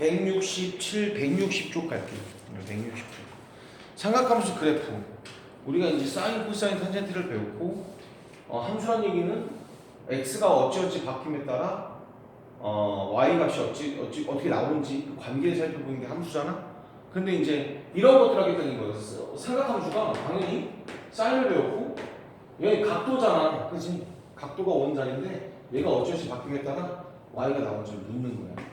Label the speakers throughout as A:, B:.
A: 167, 160쪽 갈게요. 160쪽. 삼각함수 그래프. 우리가 이제 사인, 코사인, 탄젠트를 배웠고 어, 함수란 얘기는 x가 어찌어찌 바뀜에 따라 어, y 값이 어찌, 어찌 어떻게 나오는지 그 관계를 살펴보는 게 함수잖아. 근데 이제 이런 것들 하겠다는 거예요. 삼각함수가 당연히 사인을 배웠고 얘 각도잖아, 그렇지? 각도가 원자인데 얘가 어찌어찌 바뀜에 따라 y가 나오는지 묻는 거야.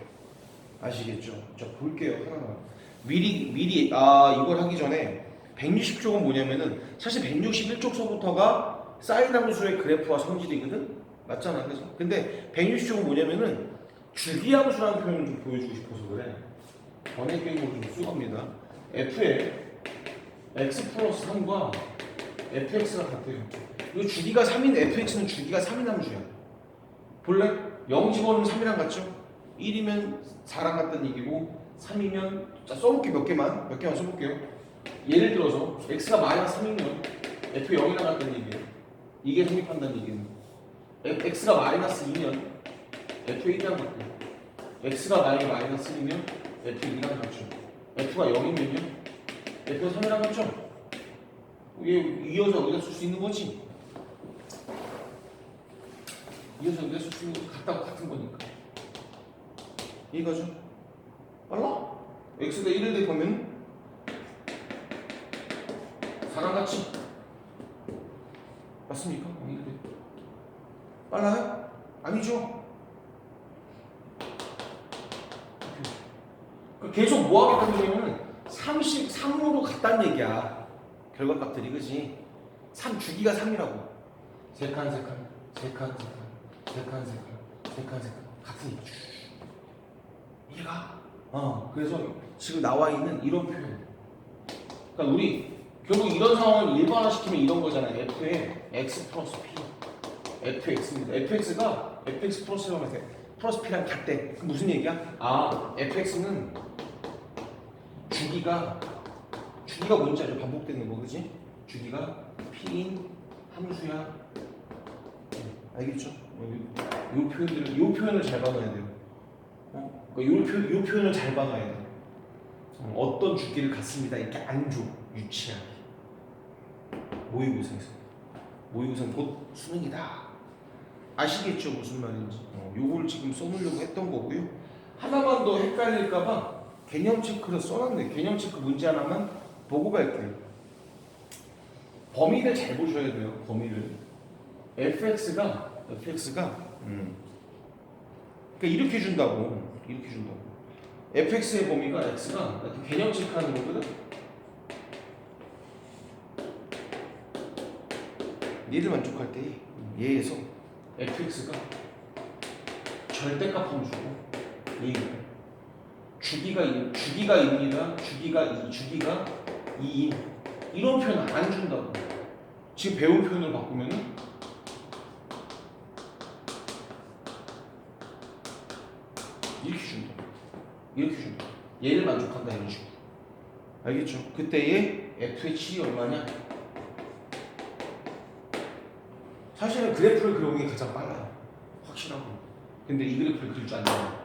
A: 아시겠죠? 자 볼게요 하나만. 미리 미리 아 이걸 하기 전에 160쪽은 뭐냐면은 사실 161쪽서부터가 사인 함수의 그래프와 성질이거든. 맞잖아, 그래서. 근데 160쪽은 뭐냐면은 주기 함수라는 표현을 좀 보여주고 싶어서 그래. 번외 게임으로 좀 쓰겁니다. f에 x 플러스 3과 fx가 같아요. 이 주기가 3인 fx는 주기가 3인 함수야. 볼래? 0 집어넣으면 3이랑 같죠? 1이면 4랑 같다는 얘기고 3이면 자 써볼게 몇 개만 몇 개만 써볼게요. 예를 들어서 x가 마이너스 3이면 f 0이랑 같다는 얘기예요. 이게 성립한다는 얘기는 x가 마이너스 2면 f 1이랑 같고 x가 만약에 마이너스 1이면 f 2랑 같죠. f가 0이면요 f 3이랑 같죠. 이게 이어서 우리가 쓸수 있는 거지. 이어서 우리가 쓸수 있는 거 같다고 같은 거니까. 이거죠. 빨라? x가 1을 대보면 4랑 같이 맞습니까? 1을 대 빨라요? 아니죠? 그 계속 뭐 하겠다는 얘기는 30, 3으로 갔다는 얘기야. 결과값들이 그지? 3 주기가 3이라고. 세 칸, 세 칸, 세 칸, 세 칸, 세 칸, 세 칸, 세 칸, 세 칸. 같은 얘 기. 이해가? 어, 그래서 지금 나와 있는 이런 표현. 그러니까 우리 결국 이런 상황을 일반화시키면 이런 거잖아요. f에 x 플러스 p. fx입니다. fx가 fx 플러스라고 하면 플러스 p랑 같대. 그 무슨 얘기야? 아, fx는 주기가 주기가 뭔지 알죠? 반복되는 거, 그지? 주기가 p인 함수야. 네, 알겠죠? 어, 요, 요 표현들을 요 표현을 잘 봐놔야 돼요. 어? 그러니까 요, 표, 요 표현을 잘 봐놔야 돼. 어, 어떤 주기를 갖습니다. 이렇게 안 줘. 유치하게. 모의고사에서. 모의고사는 곧 수능이다. 아시겠죠? 무슨 말인지. 어, 요걸 지금 써놓으려고 했던 거고요. 하나만 더 헷갈릴까봐 개념 체크를 써놨네. 개념 체크 문제 하나만 보고 갈게요. 범위를 잘 보셔야 돼요. 범위를. fx가 fx가 음. 그러니까 이렇게 준다고 이렇게 준다고. Fx의 범위가 x가 이렇게 개념 체크하는 거거든? 얘를 만족할 때 얘에서 fx가 절대값 함수고 얘 주기가 이- 주기가 입니다. 주기가 이 주기가 2인. 이런 표현 안 준다고. 지금 배운 표현을 바꾸면은 이렇게 준다. 이렇게 준다. 얘를 만족한다 이런 식으로. 알겠죠? 그때의 f의 칠이 얼마냐? 사실은 그래프를 그려오는 게 가장 빨라요. 확실하고. 근데 이 그래프를 그릴 줄 안다.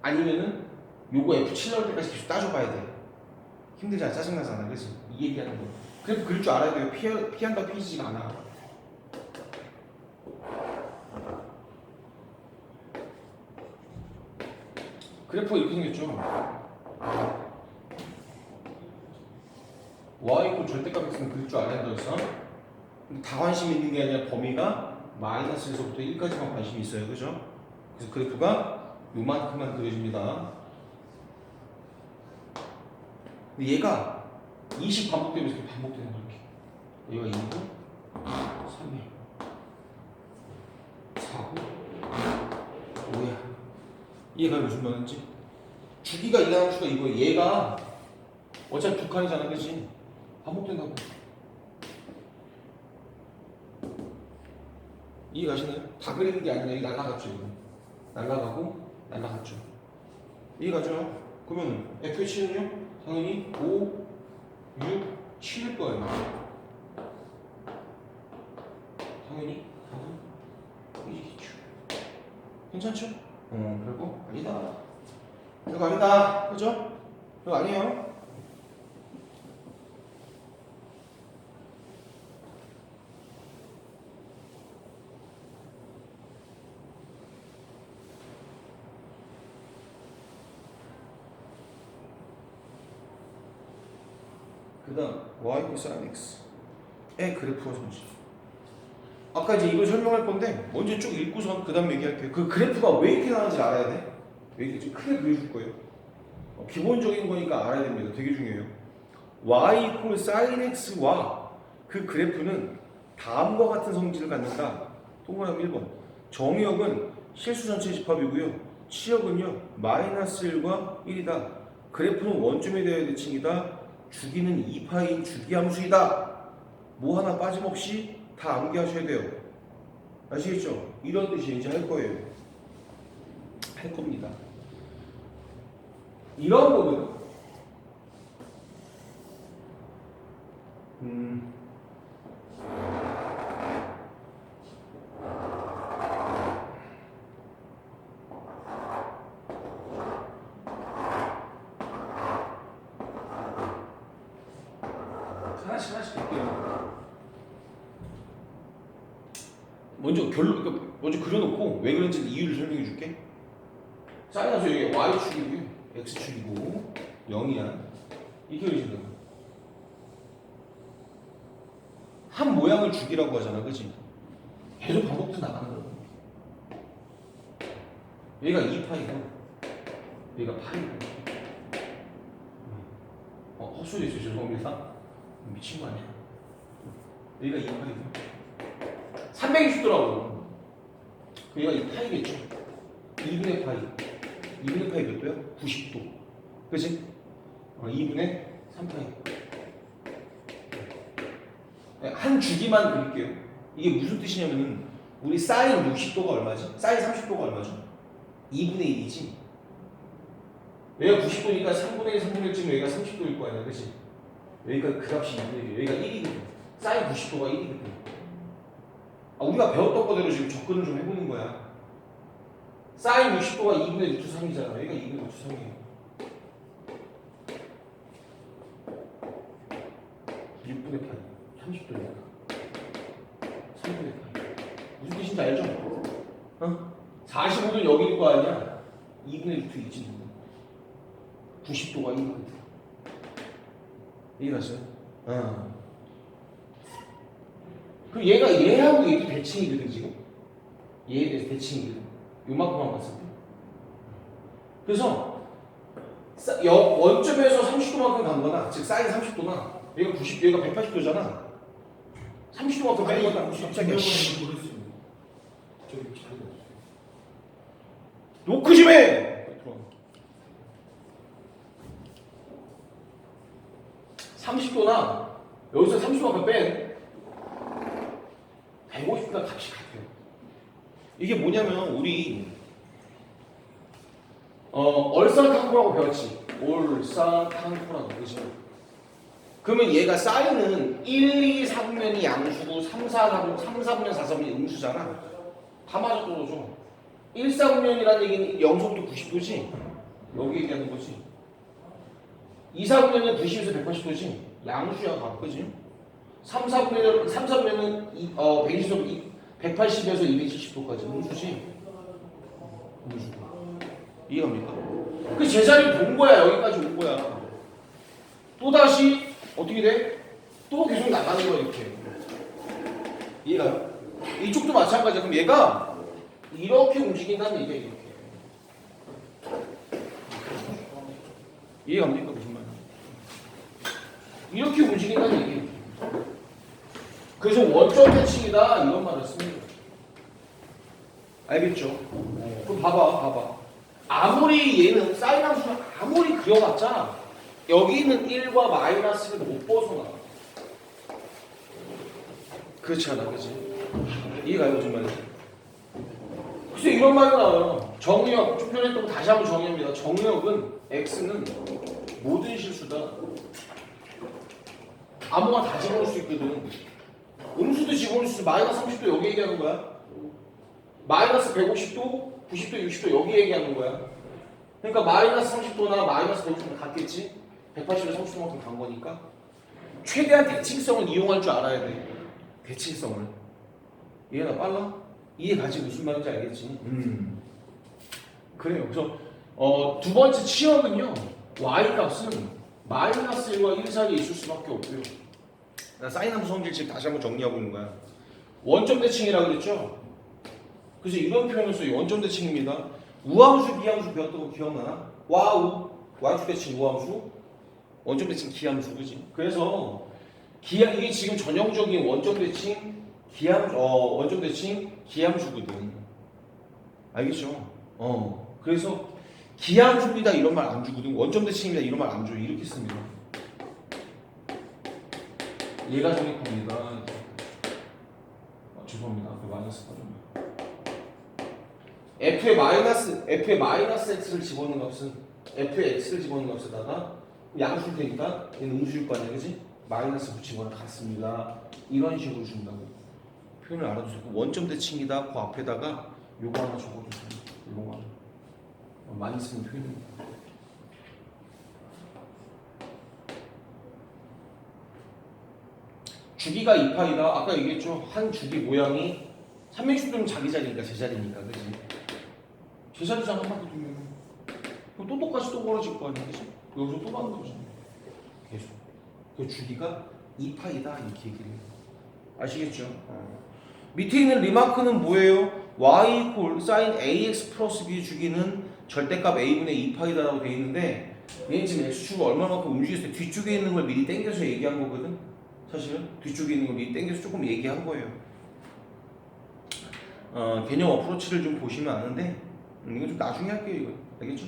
A: 아니면은 요거 f7 나올 때까지 계속 따져봐야 돼. 힘들잖아. 짜증나잖아. 그래서 이 얘기하는 거. 그래프 그릴 줄 알아야 돼요. 피한다 피해지지가 않아. 그래프가 이렇게 생겼죠. y 이고 절대값 x는 그릴 줄 알아야 근데 다 관심 있는 게 아니라 범위가 마이너스에서부터 1까지만 관심이 있어요. 그죠? 그래서 그래프가 요만큼만 그려집니다. 근데 얘가 20 반복되면서 이렇게 반복되는 거야. 이렇게. 얘가 2고 3이 4고 5야. 얘가 무슨 말인지? 주기가 이상한 수가 이거 얘가 어차피 두 칸이잖아, 그지? 반복된다고. 이해 가시나요? 다 그리는 게 아니라 이게 날라갔죠, 이거. 날라가고 날라갔죠. 이해 가죠? 그러면 FH는요? 당연히 5, 6, 7일 거예요. 당연히 답은 이겠죠. 괜찮죠? 어, 그리고 아니다. 그거 아니다. 그죠? 그거 아니에요. 그 다음 y 코사인 x의 그래프와 성질 아까 이제 이걸 설명할 건데 먼저 쭉 읽고선 그 다음 얘기할게요. 그 그래프가 왜 이렇게 나는지 알아야 돼? 왜 이렇게 좀 크게 그려줄 거예요? 어, 기본적인 거니까 알아야 됩니다. 되게 중요해요. y 이퀄 sin x와 그 그래프는 다음과 같은 성질을 갖는다. 동그라미 1번. 정의역은 실수 전체 집합이고요. 치역은요 마이너스 1과 1이다. 그래프는 원점에 대하여 대칭이다. 주기는 2파인 주기함수이다. 뭐 하나 빠짐없이 다 암기하셔야 돼요. 아시겠죠? 이런 뜻이 이제 할 거예요. 할 겁니다. 이런 거는 음. 하나씩 하나씩 볼게요. 먼저 결론, 그러니까 먼저 그려놓고 왜 그런지 이유를 설명해 줄게. 사인하서 여기 y축이고 x축이고 0이야. 이렇게 그려진다. 한 모양을 주기라고 하잖아, 그지? 계속 반복돼서 나가는 거야. 얘가 2파이고, 얘가 8이고. 어, 헛소리 했어요. 죄송합니다. 미친 거 아니야? 여기가 2파이고 320도라고 여기가 2파이겠죠 2분의 파이 2분의 파이 몇 도야? 90도 그치? 어, 2분의 3파이 한 주기만 그릴게요 이게 무슨 뜻이냐면은 우리 사인 60도가 얼마지? 사인 30도가 얼마죠? 2분의 1이지 여기가 90도니까 3분의 1, 3분의 1쯤 여기가 30도일 거 아니야 그치? 여기가 그 값이 2분의 1, 여기가 1이거든. 사인 90도가 1이거든. 아, 우리가 배웠던 거대로 지금 접근을 좀 해보는 거야. 사인 60도가 2분의 루트 3이잖아. 여기가 2분의 루트 3이에요. 6분의 8, 30도니까. 3분의 8. 무슨 뜻인지 알죠? 어? 45도는 여기일 거 아니야? 2분의 루트 2지. 90도가 1이거든. 이해갔어요? 어. 그럼 얘가 얘하고 얘도 대칭이거든 지금. 얘에 대해서 대칭이거든. 요만큼만 봤을 때. 그래서 원점에서 30도만큼 간 거나 즉 사인 30도나 얘가 90, 얘가 180도잖아. 30도만큼 간 거나 갑자기 노크 좀 해! 30도나 여기서 30도만큼 뺀 150도 값이 같아요. 이게 뭐냐면 우리 어 얼싸탕코라고 배웠지. 올싸탕코라고 그죠? 그러면 얘가 사인은 1, 2, 3분면이 양수고 3, 4, 4, 3, 4분면 4, 4분면이 음수잖아. 다 맞아 떨어져. 1, 4분면이라는 얘기는 0서부터 90도지. 여기 얘기하는 거지. 2, 4분면은 90에서 180도지. 양수야 가 그지? 3, 4분면은 3, 4분면은 이, 어 120도 180에서 270도까지 음수지. 음수. 이해갑니까? 그 제자리를 본 거야 여기까지 온 거야. 또 다시 어떻게 돼? 또 계속 나가는 거야 이렇게. 이해가요? 이쪽도 마찬가지야. 그럼 얘가 이렇게 움직인다는 얘기야 이렇게. 이해갑니까 무슨 말? 이렇게 움직인다는 얘기예요. 그래서 원점 대칭이다 이런 말을 씁니다. 알겠죠? 그럼 봐봐, 봐봐. 아무리 얘는 사인 함수는 아무리 그려봤자 여기는 1과 마이너스를 못 벗어나. 그렇지 않아, 그렇지? 이해가요 말인지? 글쎄 이런 말이 나와요. 정의역, 좀 전에 또 다시 한번 정의합니다. 정의역은 x는 모든 실수다. 아무거나 다 집어넣을 수 있거든. 음수도 수 있어. 마이너스 30도 여기 얘기하는 거야. 마이너스 150도, 90도, 60도 여기 얘기하는 거야. 그러니까 마이너스 30도나 마이너스 120도 같겠지? 180에 30도만큼 간 거니까 최대한 대칭성을 이용할 줄 알아야 돼. 대칭성을. 이해가 빨라? 이해 가지 무슨 말인지 알겠지? 음. 그래요. 그래서 어, 두 번째 치역은요. y 값은 마이너스 1과 1 사이에 있을 수밖에 없고요. 나 사인함수 성질식 다시 한번 정리하고 있는 거야. 원점 대칭이라고 그랬죠? 그래서 이런 표현을 써요. 원점 대칭입니다. 우함수, 기함수 배웠던 거 기억나나? 와우, y축 대칭 우함수, 원점 대칭 기함수, 그지? 그래서 기함 이게 지금 전형적인 원점 대칭 기함 어 원점 대칭 기함수거든. 알겠죠? 어 그래서 기함수입니다 이런 말 안 주거든. 원점 대칭입니다 이런 말 안 줘. 이렇게 씁니다. 얘가 정립합니다. 아, 죄송합니다. 앞에 마이너스 빠졌네. f의 마이너스 f의 마이너스 x를 집어넣는 값은 f의 x를 집어넣는 값에다가 양수일 테니까 얘는 음수일 거 아니야, 그지? 마이너스 붙이거나 같습니다. 이런 식으로 준다고 표현을 알아두세요. 원점 대칭이다. 그 앞에다가 요거 하나 적어주세요. 요거 하나. 어, 많이 쓰는 표현입니다. 주기가 2파이다. 아까 얘기했죠. 한 주기 모양이 360도는 자기 자리니까 제 자리니까, 그지? 제 자리잖아, 한 바퀴 돌면. 그럼 또 똑같이 또 벌어질 거 아니야, 그지? 여기서 또 가는 거잖아. 계속. 그 주기가 2파이다, 이렇게 얘기를 해요. 아시겠죠? 어. 밑에 있는 리마크는 뭐예요? y 이퀄 sin ax 플러스 b 주기는 절대값 a분의 2파이다라고 돼 있는데 얘는 지금 x축을 얼마만큼 움직였을 때 뒤쪽에 있는 걸 미리 땡겨서 얘기한 거거든? 사실은 뒤쪽에 있는 걸 미리 땡겨서 조금 얘기한 거예요. 어, 개념 어프로치를 좀 보시면 아는데 음, 이거 좀 나중에 할게요 이거 알겠죠?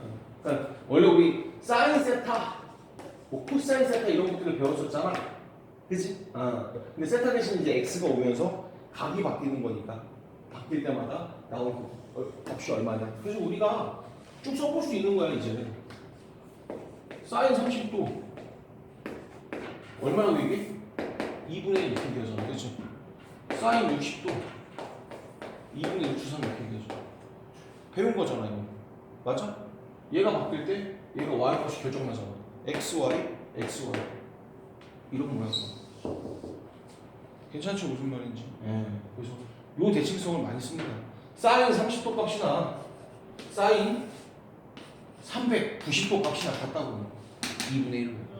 A: 어. 그러니까 원래 우리 사인 세타, 뭐 코사인 세타 이런 것들을 배웠었잖아, 그지? 어. 근데 세타 대신 이제 x가 오면서 각이 바뀌는 거니까 바뀔 때마다 나오는 그 어, 값이 얼마냐. 그래서 우리가 쭉 써볼 수 있는 거야 이제. 사인 30도 얼마나 되게? 2분의 1 이렇게 되잖아, 그렇지? 사인 60도 2분의 1 주선 이렇게 되죠. 배운 거잖아 이거. 맞아? 얘가 바뀔 때 얘가 y 값이 결정나잖아. x, y, x, y 이런 모양. 괜찮죠 무슨 말인지. 예. 그래서 요 대칭성을 많이 씁니다. 사인 30도 값이나 사인 390도 값이나 같다고 2분의 1로.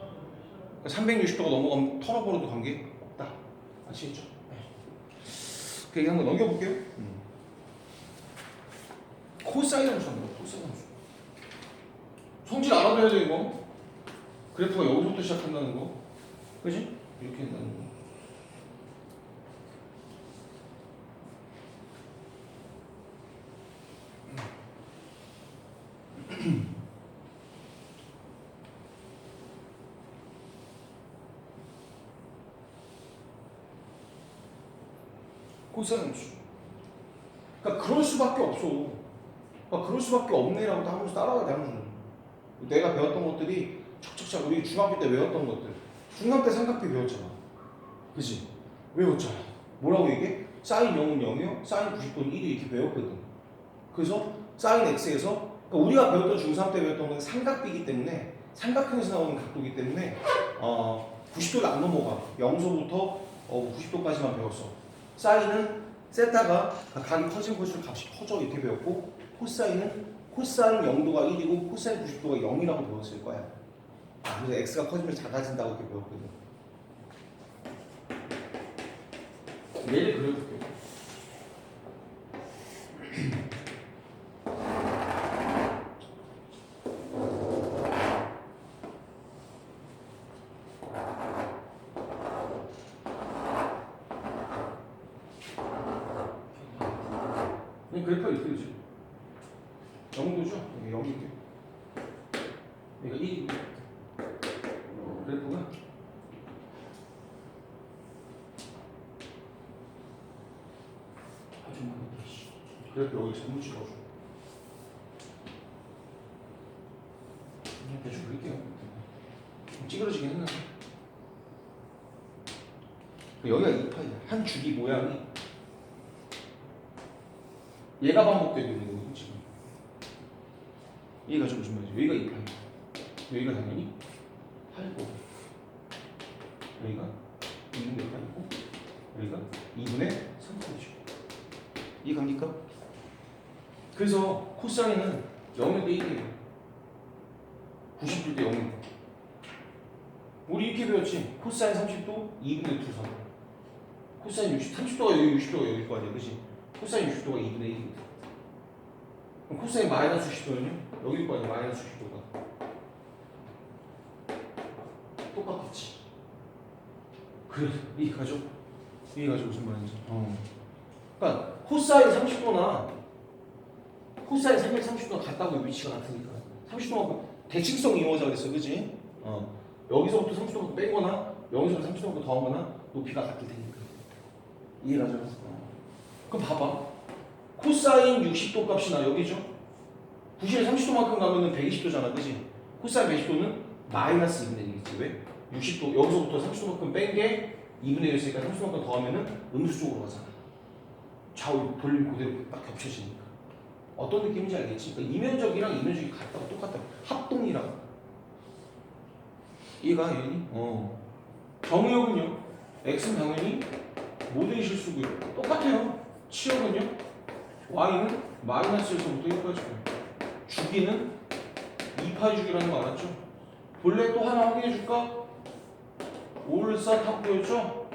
A: 360도가 넘어가면 털어버려도 관계 없다. 아시겠죠? 네. 그 얘기 한번 넘겨볼게요. 음. 코사인 함수 한번 코사인 함수. 성질 알아둬야 돼 이거. 그래프가 여기서부터 시작한다는 거. 그지? 이렇게 된다는 거. 코사인 함수. 그러니까 그럴 수밖에 없어. 그러니까 그럴 수밖에 없네라고 하면서 따라가야 돼 하면서. 내가 배웠던 것들이 척척척 우리 중학교 때 외웠던 것들. 중학교 때 삼각비 배웠잖아. 그지? 외웠잖아. 뭐라고 얘기해? 사인 0은 0이요, 사인 90도는 1이 이렇게 배웠거든. 그래서 사인 x에서 그러니까 우리가 배웠던 중3 때 배웠던 건 삼각비이기 때문에 삼각형에서 나오는 각도이기 때문에 어, 90도를 안 넘어가. 0서부터 어, 90도까지만 배웠어. 사인은 세타가 각이 커진 곳수록 값이 커져 이렇게 배웠고 코사인은 코사인 0도가 1이고 코사인 90도가 0이라고 배웠을 거야. 아, 그래서 x가 커지면 작아진다고 이렇게 배웠거든. 예를 그려볼게요. 이 그래프가 이렇게 되죠. 0도죠? 이게 0이죠. 얘가 1이고 그래프가 아주 많이 씨. 그래프 여기 잘못 찍어줘. 그냥 대충 그릴게요. 좀 찌그러지긴 했는데. 여기가 2파이야. 한 주기 모양이 얘가 반복되고 있는 거거든 지금. 얘가 좀 무슨 말이죠? 여기가 2파이. 여기가 당연히 8고 여기가 2분의 8이고 여기가 2분의 3파이죠. 이해갑니까? 그래서 코사인은 0에 대 1이에요. 90도 대 0이고 우리 이렇게 배웠지? 코사인 30도 2분의 2 3. 코사인 60, 30도가 여기 60도가 여기 거 아니야, 그지? 코사인 60도가 2분의 1입니다. 그럼 코사인 마이너스 60도는요? 여기 거 아니야, 마이너스 60도가. 똑같겠지. 그래, 이해가죠? 이해가죠, 무슨 말인지. 어. 그러니까 코사인 30도나 코사인 330도가 같다고 위치가 같으니까 30도만큼 대칭성 이용하자 그랬어, 그지? 어. 여기서부터 30도만큼 빼거나 여기서부터 30도만큼 더하거나 높이가 같을 테니까. 이해가죠? 어. 그럼 봐봐. 코사인 60도 값이나 여기죠? 90에 30도만큼 가면은 120도잖아, 그지? 코사인 120도는 마이너스 2분의 1이겠지, 왜? 60도, 여기서부터 30도만큼 뺀 게 2분의 1이니까 30도만큼 더하면은 음수 쪽으로 가잖아. 좌우 돌림 그대로 딱 겹쳐지니까. 어떤 느낌인지 알겠지? 그러니까 이면적이랑 이면적이 같다고 똑같다. 합동이랑. 이해가, 얘니? 어. 정의역은요? x는 당연히 모든 실수고요. 똑같아요. 치역은요? y는 마이너스에서부터 1까지. 주기는 2파이 주기라는 거 알았죠? 본래 또 하나 확인해 줄까? 올사탑구였죠?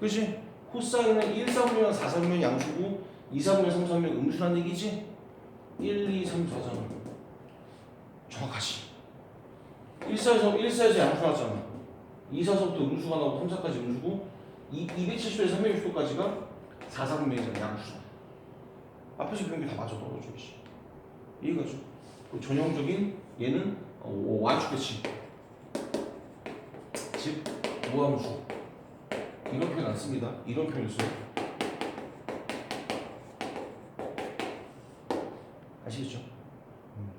A: 그지? 코사인은 1, 3면 4, 3면 양수고 2, 3면 3, 3면 음수란 얘기지? 1, 2, 3, 4, 3 정확하지 1, 4에서 1, 4에서 양수 나왔잖아 2, 4서부터 음수가 나오고 3, 4까지 음수고 2, 270도에서 360도까지가 4, 4, 3면이잖아 양수 앞에서 배운 게 다 맞아 씨. 이해가죠? 그 전형적인 얘는 어, Y축배치 즉 모함수 이런 표현 안 씁니다. 이런 표현 써요. 아시겠죠? 음.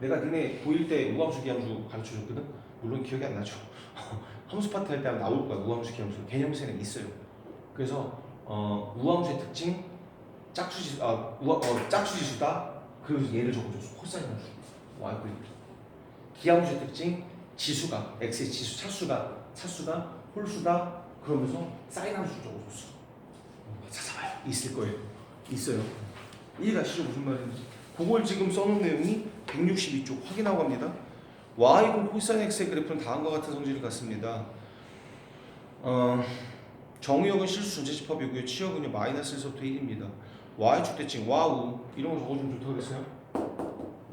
A: 내가 니네 보일 때 우함수 기함수 가르쳐 줬거든. 물론 기억이 안 나죠. 함수 파트 할 때 나올 거야. 우함수 기함수 개념세는 있어요. 그래서 어, 우함수의 특징 짝수지수 아 우하, 어, 짝수지수다. 그래서 얘를 적어줬어. 코사인 함수. 그 기함수의 특징 지수가 x의 지수 차수가 차수가 홀수다. 그러면서 사인 함수 적어줬어. 어, 찾아봐요. 있을 거예요. 있어요. 이해가시죠 무슨 말인지. 그걸 지금 써놓은 내용이 162쪽 확인하고 갑니다. Y고 코사인 x의 그래프는 다음과 같은 성질을 갖습니다. 어, 정의역은 실수 전체집합이고요. 치역은요 마이너스 1서부터 1입니다. y축 대칭 와우 이런 거 적어주면 좋다고 그랬어요.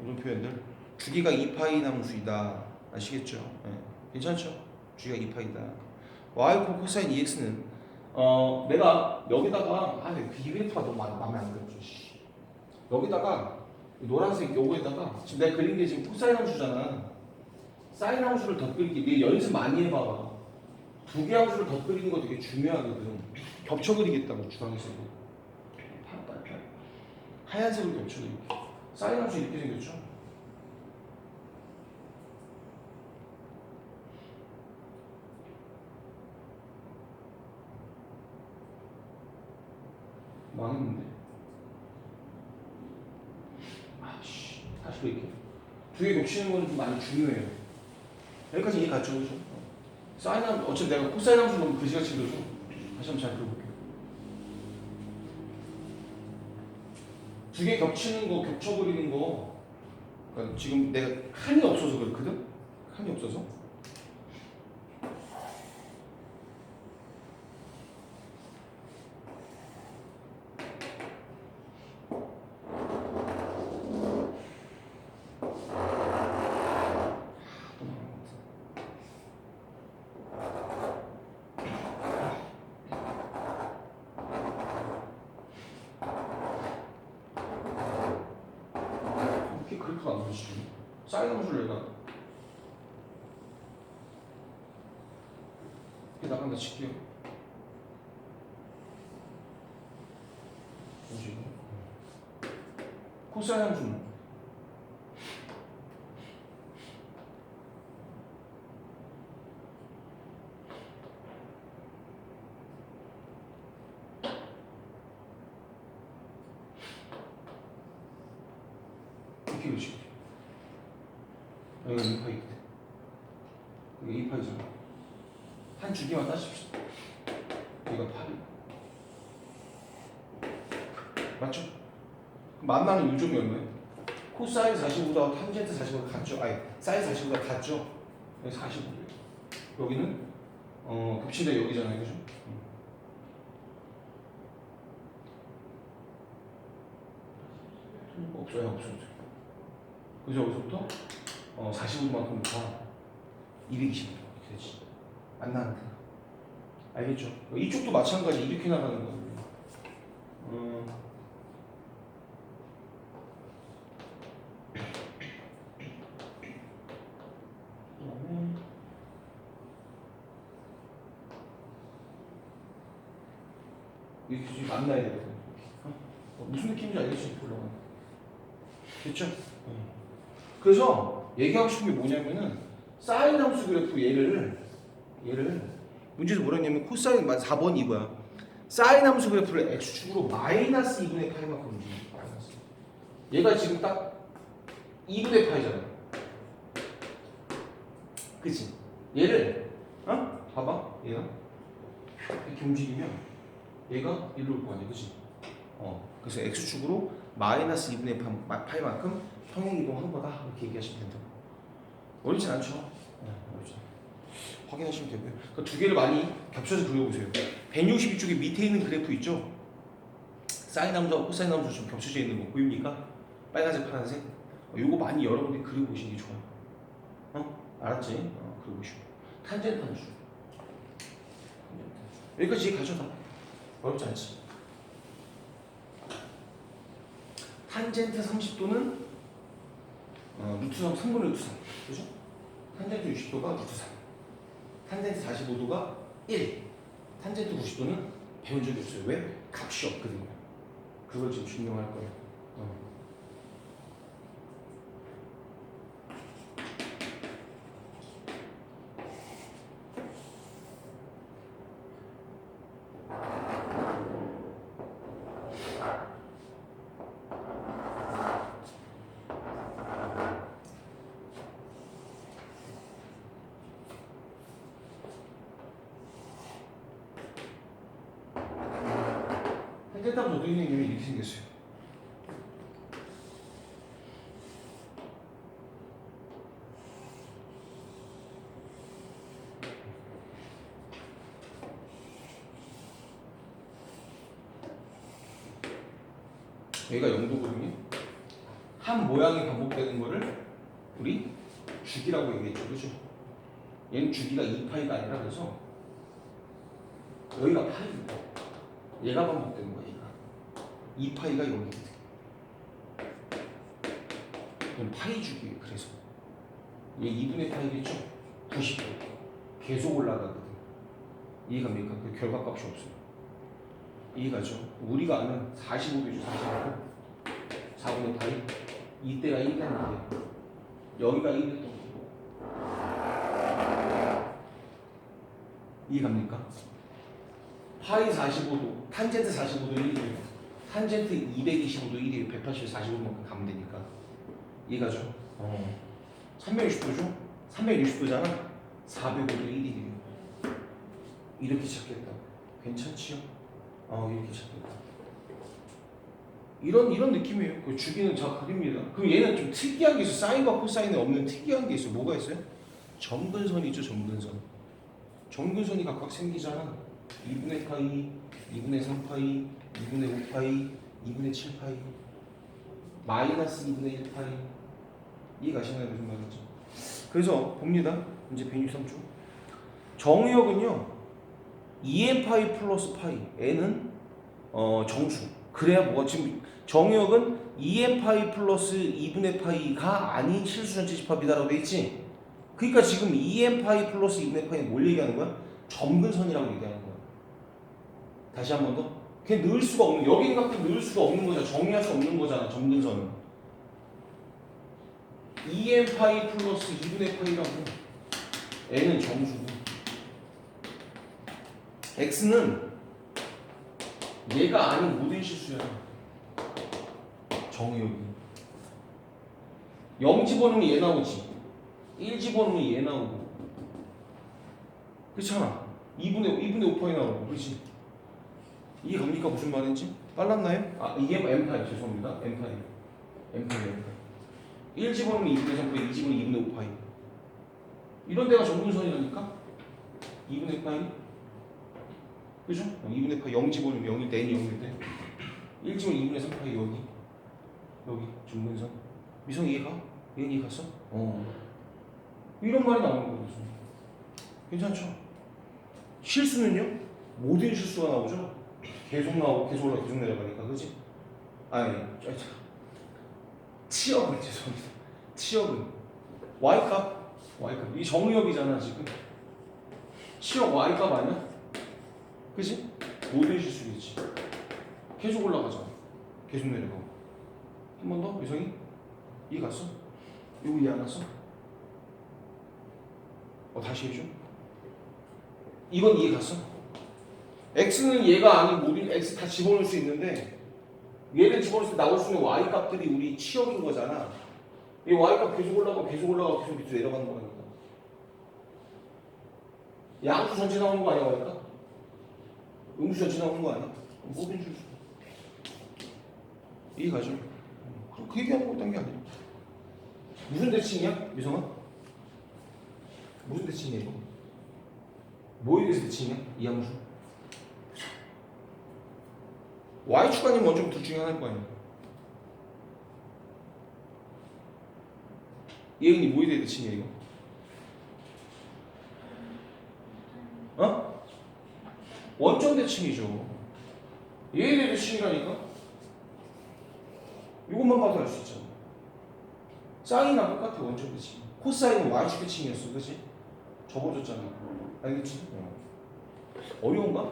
A: 이런 표현들 주기가 2파이 함수이다. 아시겠죠? 네. 괜찮죠? 주기가 2파이다. y 코 코사인 2x는 어 내가 여기다가 아이 그래프가 너무 마- 마음에 안. 씨. 여기다가 이 노란색 요거에다가 지금 내가 그린 게 지금 코사인 함수잖아. 사인 함수를 덧그리기 내 연습 많이 해봐봐. 두 개 함수를 덧그리는 거 되게 중요하거든. 겹쳐 그리겠다고 주방에서도. 하얀색으로 겹쳐 그리기. 사인 함수 이렇게 생겼죠? 망했는데. 아씨, 다시 그릴게요. 두개 겹치는 거는 좀 많이 중요해요. 여기까지 이해 갔죠, 그죠? 어. 사인 함, 어차피 내가 코사인 함수 너무 그지같이 그려줘. 다시 한번 잘 그려볼게요. 두 개 겹치는 거, 겹쳐 그리는 거. 그러니까 지금 내가 칸이 없어서 그렇거든? 칸이 없어서. 이렇게 그래프가 안 보이지? 사인 함수를 내가 이렇게 나간다 칠게요. 이거? 코사인 함수는 이렇게 그리지. 여기가 2파이 이게 2파이잖아 한 주기만 따십시다 여기가 8이 맞죠? 만나는 요점이 얼마예요? 코사인 45도 탄젠트 45도 같죠? 아니 사인 45도 같죠? 여기 45도예요 여기는 어 겹치대 여기잖아요 그죠? 음. 없어요 없어요 그죠 여기서부터 어 45도만큼 다 220도 이렇게 되지 안 나는데 알겠죠? 이쪽도 마찬가지 이렇게 나가는 거예요 음. 그다음에 이렇게 좀 만나야 되거든. 어? 어, 무슨 느낌인지 알겠지? 올라가는. 됐죠? 어. 그래서 얘기하고 싶은 게 뭐냐면은 사인 함수 그래프 얘를 얘를 문제에서 뭐라 했냐면 코사인 4번 이거야. 사인 함수 그래프를 x축으로 마이너스 2분의 파이만큼 움직여. 마이너스. 얘가 지금 딱 2분의 파이잖아. 그치? 얘를 어? 봐봐 얘가 이렇게 움직이면 얘가 일로 올 거 아니야 그치? 어 그래서 x축으로 마이너스 2분의 파- 파이만큼 평행 이동한 거다 이렇게 얘기하시면 된다고 어렵진 않죠? 네, 않아요. 확인하시면 되고요 그두 개를 많이 겹쳐서 그려보세요 162쪽에 밑에 있는 그래프 있죠? 사인 함수와 코사인 함수 좀 겹쳐져 있는 거 보입니까? 빨간색 파란색 어, 요거 많이 여러분들이 그려보시는 게 좋아요 어? 알았지? 어, 그려보시고 탄젠트 함수 여기까지 가져다 어렵지 않지. 탄젠트 30도는 어, 루트 3, 3분의 루트 3 그죠? 탄젠트 60도가 루트 3 탄젠트 45도가 1 탄젠트 90도는 배운 적이 없어요. 왜? 값이 없거든요. 그걸 지금 증명할 거예요. 어. 어떻게 생기냐면 이렇게 생겼어요 여기가 0도거든요. 한 모양이 반복되는 거를 우리 주기라고 얘기했죠. 그죠? 얘는 주기가 2파이가 아니라 그래서 여기가 파이입니다. 얘가 반복되는 얘가. 2파이가 여기거든. 그럼 파이 주기예요, 그래서. 얘 2분의 파이겠죠? 90도. 계속 올라가거든. 이해갑니까? 그 결과값이 없어요. 이해가죠? 우리가 아는 45도죠, 45도. 4분의 파이. 이때가 1이라는 게 여기가 1이었던 거고. 이해갑니까? 파이 45도, 탄젠트 45도 1이에요. 탄젠트 225도 1이에요. 180, 45도만큼 가면 되니까. 이해가죠? 어. 360도죠? 360도잖아? 400도도 1이에요. 이렇게 찾겠다. 괜찮지요? 어, 이렇게 찾겠다. 이런 이런 느낌이에요. 그 주기는 자 그립니다. 그럼 얘는 좀 특이한 게 있어. 사인과 코사인에 없는 특이한 게 있어. 뭐가 있어요? 점근선이죠, 점근선. 점근선이 각각 생기잖아. 2분의 파이, 2분의 3파이, 2분의 5파이, 2분의 7파이, 마이너스 2분의 1파이. 이해가시나요? 무슨 말인지? 그래서 봅니다. 이제 163쪽. 정의역은요. 2n 파이 플러스 파이. n은 어, 정수. 그래야 뭐가 지금 정의역은 2n 파이 플러스 2분의 파이가 아닌 실수 전체 집합이다라고 돼 있지. 그러니까 지금 2n 파이 플러스 2분의 파이는 뭘 얘기하는 거야? 점근선이라고 얘기하는 거야. 다시 한 번 더. 그냥 넣을 수가 없는 여기 갖고 넣을 수가 없는 거잖아. 정리할 수 없는 거잖아. 점근선은. 2n 파이 플러스 2분의 파이라고. n은 정수고. x는 얘가 아닌 모든 실수야. 정의역이. 0 집어넣으면 얘 나오지. 1 집어넣으면 얘 나오고 그렇잖아 2분의 2분의 5파이 나오고 그렇지 이해 갑니까 무슨 말인지 빨랐나요? 아 이게 m파이 죄송합니다 m파이 m파이 m파이 1 집어넣으면 2분의 3파이 2 집어넣으면 2분의 5파이 이런 데가 정분선이라니까 2분의 파이 그죠? 2분의 파이 0 집어넣으면 0일 때 n이 0일 때 1 집어넣으면 2분의 3파이 여기 여기 중분선 미성 이해가? 얘는 이해 갔어? 어 이런 말이 나오는 거거든 괜찮죠? 실수는요? 모든 실수가 나오죠? 계속 나오고 계속 올라 계속 내려가니까 그지? 아니 저, 저, 치역은 죄송합니다 치역은 y값 y값 이 정의역이잖아 지금 치역 y값 아니야? 그지? 모든 실수겠지 계속 올라가잖아 계속 내려가고 한 번더 미성이 이해 갔어? 이거 이해 안 갔어? 어 다시 해줘 이건 이해 갔어? X는 얘가 아닌 모든 x 다 집어넣을 수 있는데 얘를 집어넣을 때 나올 수 있는 y 값들이 우리 치역인 거잖아 이 y 값 계속 올라가고 계속 올라가고 계속 밑으로 내려가는 거니까 양수 전체 나오는 거 아니야 값? 음수 전체 나오는 거 아니야? 모든 실수 이해 가죠? 그럼 그 얘기하는 거딴 게 아니야 무슨 대칭이야 미성아? 무슨 대칭이야 이거? 뭐에 대해서 대칭이야? 이 함수? Y축 아니면 먼저 둘 중에 하나일 거 아니야 예인이 뭐에 대해 대칭이야 이거? 어? 원점 대칭이죠 얘에 대해 대칭이라니까 이것만 봐도 알 수 있잖아 사인이랑 똑같아 원점 대칭 코사인은 y축 대칭이었어 그치? 접어줬잖아 알겠지? 어. 어려운가?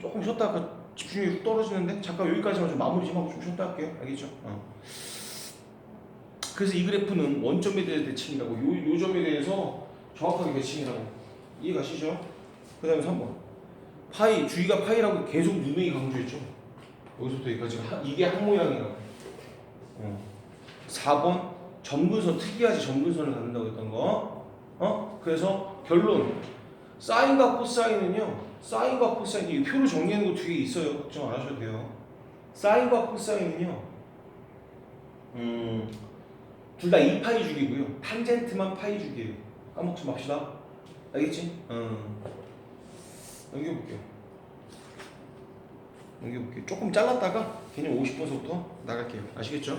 A: 조금 쉬었다가 집중력이 훅 떨어지는데 잠깐 여기까지만 좀 마무리 좀 하고 좀 쉬었다 할게요 알겠죠? 어. 그래서 이 그래프는 원점에 대해 대칭이라고 요, 요 점에 대해서 정확하게 대칭이라고 이해가시죠? 그 다음에 3번 파이 주의가 파이라고 계속 누누이 강조했죠 여기서부터 여기까지 하- 이게 한 모양이라고 어. 4번 점근선 특이하지 점근선을 갖는다고 했던 거 어? 그래서 결론 사인과 코사인은요 사인과 코사인 이 표를 정리하는 거 뒤에 있어요. 걱정 안 하셔도 돼요. 사인과 코사인은요. 음, 둘 다 2파이 주기고요. 탄젠트만 파이 주기예요. 까먹지 맙시다. 알겠지? 음. 넘겨볼게요. 넘겨볼게요. 조금 잘랐다가 개념 50번서부터 나갈게요. 아시겠죠?